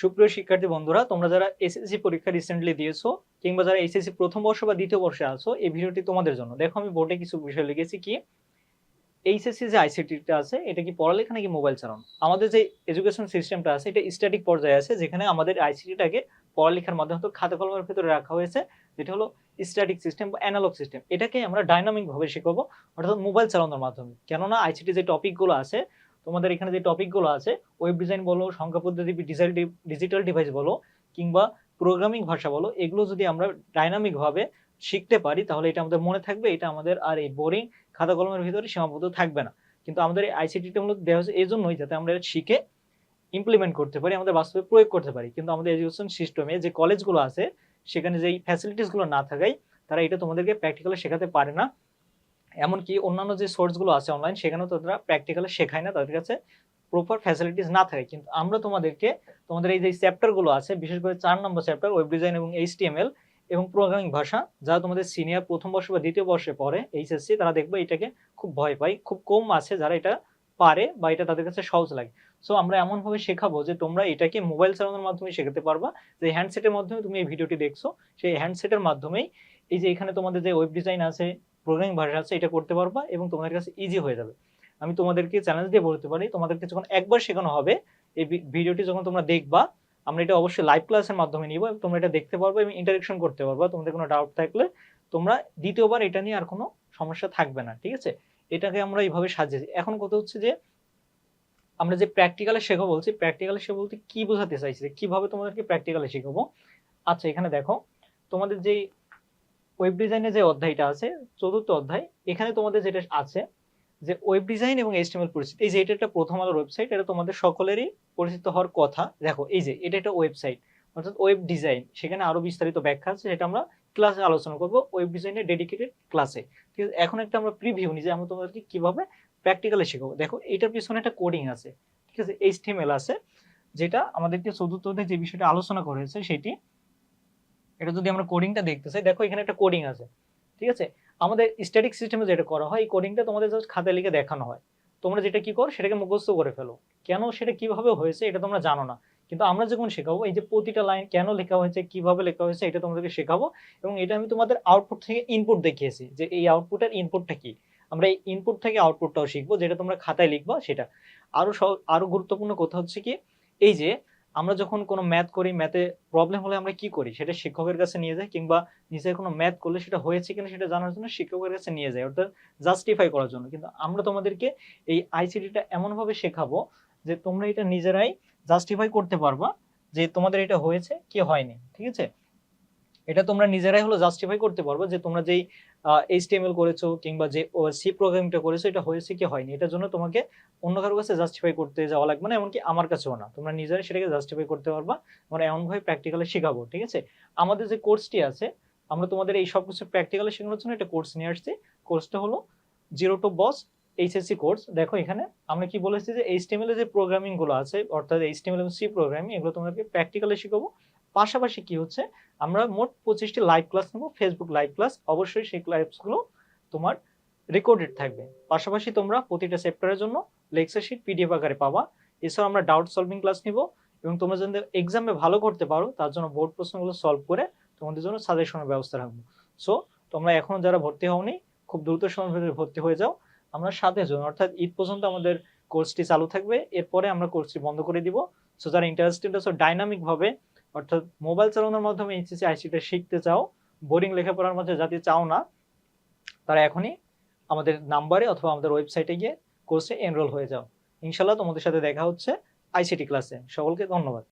সুপ্রিয় শিক্ষার্থী বন্ধুরা, তোমরা যারা এসএসসি পরীক্ষা রিসেন্টলি দিয়েছ কিংবা যারা এসএসসি প্রথম বর্ষ বা দ্বিতীয় বর্ষে আছো, এই ভিডিওটি তোমাদের জন্য। দেখো, আমি বোর্ডে কিছু বিষয় লিখেছি কি এইচএসসি যে আইসিটিটা আছে, এটা কি পড়ালেখা নাকি মোবাইল চালানো? আমাদের যে এডুকেশন সিস্টেমটা আছে, এটা স্ট্যাটিক পর্যায়ে আছে, যেখানে আমাদের আইসিটিটাকে পড়ালেখার মাধ্যমে খাতা কলমের ভিতরে রাখা হয়েছে, যেটা হলো স্ট্যাটিক সিস্টেম বা অ্যানালগ সিস্টেম এটাকে আমরা ডাইনামিকভাবে শেখাবো, অর্থাৎ মোবাইল চালানোর মাধ্যমে। কেননা আইসিটি যে টপিকগুলো আছে তোমাদের এখানে যে টপিকগুলো আছে ওয়েব ডিজাইন বলো, সংখ্যা পদ্ধতি ডিজিটাল ডিজিটাল ডিভাইস বলো, কিংবা প্রোগ্রামিং ভাষা বলো, এগুলো যদি আমরা ডাইনামিক ভাবে শিখতে পারি, তাহলে এটা আমাদের মনে থাকবে, এটা আমাদের আর এই বোরিং খাতা কলমের ভিতরে সীমাবদ্ধ থাকবে না। কিন্তু আমাদের এই আইসিটিটা মূলত দেওয়া হয়েছে এই জন্যই যাতে আমরা এটা শিখে ইমপ্লিমেন্ট করতে পারি, আমাদের বাস্তবে প্রয়োগ করতে পারি। কিন্তু আমাদের এডুকেশন সিস্টেমে যে কলেজগুলো আছে, সেখানে যেই ফ্যাসিলিটিসগুলো না থাকায় তারা এটা তোমাদেরকে প্র্যাকটিক্যালে শেখাতে পারে না। এমনকি অন্যান্য যে সোর্সগুলো আছে অনলাইন সেখানেও তারা প্র্যাকটিক্যালে শেখায় না, তাদের কাছে প্রপার ফ্যাসিলিটিস না থাকে। কিন্তু আমরা তোমাদেরকে, তোমাদের এই যে চ্যাপ্টারগুলো আছে, বিশেষ করে চার নম্বর চ্যাপ্টার ওয়েব ডিজাইন এবং এইচটিএমএল এবং প্রোগ্রামিং ভাষা, যারা তোমাদের সিনিয়র প্রথম বর্ষ বা দ্বিতীয় বর্ষে পড়ে এইচএসসি তারা দেখবে এটাকে খুব ভয় পায়। খুব কম আছে যারা এটা পারে বা এটা তাদের কাছে সহজ লাগে। সো আমরা এমনভাবে শেখাবো যে তোমরা এটাকে মোবাইল চালানোর মাধ্যমে শেখাতে পারবা, যে হ্যান্ডসেটের মাধ্যমে তুমি এই ভিডিওটি দেখছ, সেই হ্যান্ডসেটের মাধ্যমেই এই যে এখানে তোমাদের যে ওয়েব ডিজাইন আছে প্রোগ্রামিং ভাষা আছে, এটা করতে পারবা এবং তোমাদের কাছে ইজি হয়ে যাবে। আমি তোমাদেরকে চ্যালেঞ্জ দিয়ে বলতে পারি, তোমাদেরকে যখন একবার শেখানো হবে, এই ভিডিওটি যখন তোমরা দেখবা, আমরা এটা অবশ্যই লাইভ ক্লাসের মাধ্যমে নিব এবং তোমরা এটা দেখতে পারবে এবং ইন্টারেকশন করতে পারবা। তোমাদের কোনো ডাউট থাকলে তোমরা দ্বিতীয়বার এটা নিয়ে আর কোনো সমস্যা থাকবে না, ঠিক আছে? এটাকে আমরা এইভাবে সাজিয়েছি। এখন কথা হচ্ছে যে, আমরা যে প্র্যাকটিক্যালে শেখো বলছি প্র্যাকটিক্যালে শেখো বলতে কি বোঝাতে চাইছি কীভাবে তোমাদেরকে প্র্যাকটিক্যালে শেখাবো? আচ্ছা এখানে দেখো, তোমাদের যেই ওয়েব ডিজাইনের যে অধ্যায়টা আছে, চতুর্থ অধ্যায়, এখানে তোমাদের যেটা আছে যে ওয়েব ডিজাইন এবং এইচটিএমএল পরিচিত। এই যে এটা একটা প্রথম আলোর ওয়েবসাইট এটা তোমাদের সকলেরই পরিচিত হওয়ার কথা। দেখো, এই যে এটা একটা ওয়েবসাইট অর্থাৎ ওয়েব ডিজাইন সেখানে আরও বিস্তারিত ব্যাখ্যা আছে, সেটা আমরা ক্লাসে আলোচনা করব ওয়েব ডিজাইনের ডেডিকেটেড ক্লাসে ঠিক আছে, এখন একটা আমরা প্রিভিউ নিই যে আমরা তোমাদেরকে কীভাবে প্র্যাকটিক্যালি শেখাবো। দেখো, এটার পিছনে একটা কোডিং আছে, ঠিক আছে এইচটিএমএল আছে, যেটা আমাদেরকে চতুর্থ যে বিষয়টা আলোচনা করেছে, সেটি এটা যদি আমরা কোডিংটা দেখতে চাই, দেখো এখানে একটা কোডিং আছে, ঠিক আছে? আমাদের স্ট্যাটিক সিস্টেমে যেটা করা হয়, এই কোডিংটা তোমাদের জাস্ট খাতায় লিখে দেখানো হয়। তোমরা যেটা কি করো, সেটাকে মুখস্থ করে ফেলো। কেন সেটা কীভাবে হয়েছে, এটা তোমরা জানো না। কিন্তু আমরা যখন শেখাবো, এই যে প্রতিটা লাইন কেন লেখা হয়েছে, কীভাবে লেখা হয়েছে, এটা তোমাদেরকে শেখাবো। এবং এটা আমি তোমাদের আউটপুট থেকে ইনপুট দেখিয়েছি, যে এই আউটপুটের ইনপুটটা কি। আমরা এই ইনপুট থেকে আউটপুটটাও শিখব, যেটা তোমরা খাতায় লিখবা, সেটা। আরও আরও গুরুত্বপূর্ণ কথা হচ্ছে কি, এই যে আমরা যখন কোনো ম্যাথ করি ম্যাথে প্রবলেম হলে আমরা কি করি? সেটা শিক্ষকের কাছে নিয়ে যাই কিংবা নিজের কোনো ম্যাথ করলে সেটা হয়েছে কিনা সেটা জানার জন্য শিক্ষকের কাছে নিয়ে যায় অর্থাৎ জাস্টিফাই করার জন্য। কিন্তু আমরা তোমাদেরকে এই আইসিটিটা এমনভাবে শেখাবো যে তোমরা এটা নিজেরাই জাস্টিফাই করতে পারবা যে তোমাদের এটা হয়েছে কি হয়নি, ঠিক আছে? এটা তোমরা নিজেরাই হলো জাস্টিফাই করতে পারবে যে তোমরা যেই এইচটিএমএল করেছ কিংবা যে সি প্রোগ্রামিংটা করেছ, এটা হয়েছে কি হয়নি? এটার জন্য তোমাকে অন্য কারোর কাছে জাস্টিফাই করতে যাওয়া লাগবে না, এমনকি আমার কাছেও না। তোমরা নিজেরাই সেটাকে জাস্টিফাই করতে পারবা। আমরা এমনভাবে প্র্যাকটিক্যালে শেখাবো, ঠিক আছে? আমাদের যে কোর্সটি আছে, আমরা তোমাদের এই সব কিছু প্র্যাকটিক্যালে শেখানোর জন্য একটা কোর্স নিয়ে আসছি। কোর্সটা হলো zero to boss HSC course দেখো এখানে আমরা কি বলেছি যে এইচটিএমএল এর যে প্রোগ্রামিংগুলো আছে, অর্থাৎ এইচটিএমএল এবং সি প্রোগ্রামিং এগুলো তোমাদেরকে প্র্যাকটিক্যালে শেখাবো। পাশাপাশি কি হচ্ছে? আমরা মোট পঁচিশটি লাইভ ক্লাস নেব ফেসবুক লাইভ ক্লাস অবশ্যই সেই ক্লাসগুলো তোমার রেকর্ডেড থাকবে। পাশাপাশি তোমরা প্রতিটা চ্যাপ্টারের জন্য লেকচার শিট পিডিএফ আকারে পাবা। এছাড়া আমরা ডাউট সলভিং ক্লাস নিব এবং তোমরা যদি এক্সামে ভালো করতে পারো, তার জন্য বোর্ড প্রশ্নগুলো সলভ করে তোমাদের জন্য সাজেশনের ব্যবস্থা রাখব। সো তোমরা এখনও যারা ভর্তি হওনি, খুব দ্রুত ভিতরে ভর্তি হয়ে যাও। আমরা সাথে জন, অর্থাৎ ঈদ পর্যন্ত আমাদের কোর্সটি চালু থাকবে। এরপরে আমরা কোর্সটি বন্ধ করে দিব। সো যারা ইন্টারেস্টেড আছে ডাইনামিক ভাবে অর্থাৎ মোবাইল চালানোর মাধ্যমে এইচএসসি আইসিটা শিখতে চাও, বোরিং লেখাপড়ার মধ্যে যাতে চাও না তারা এখনই আমাদের নাম্বারে অথবা আমাদের ওয়েবসাইটে গিয়ে কোর্সে এনরোল হয়ে যাও। ইনশাল্লাহ তোমাদের সাথে দেখা হচ্ছে আইসিটি ক্লাসে সকলকে ধন্যবাদ।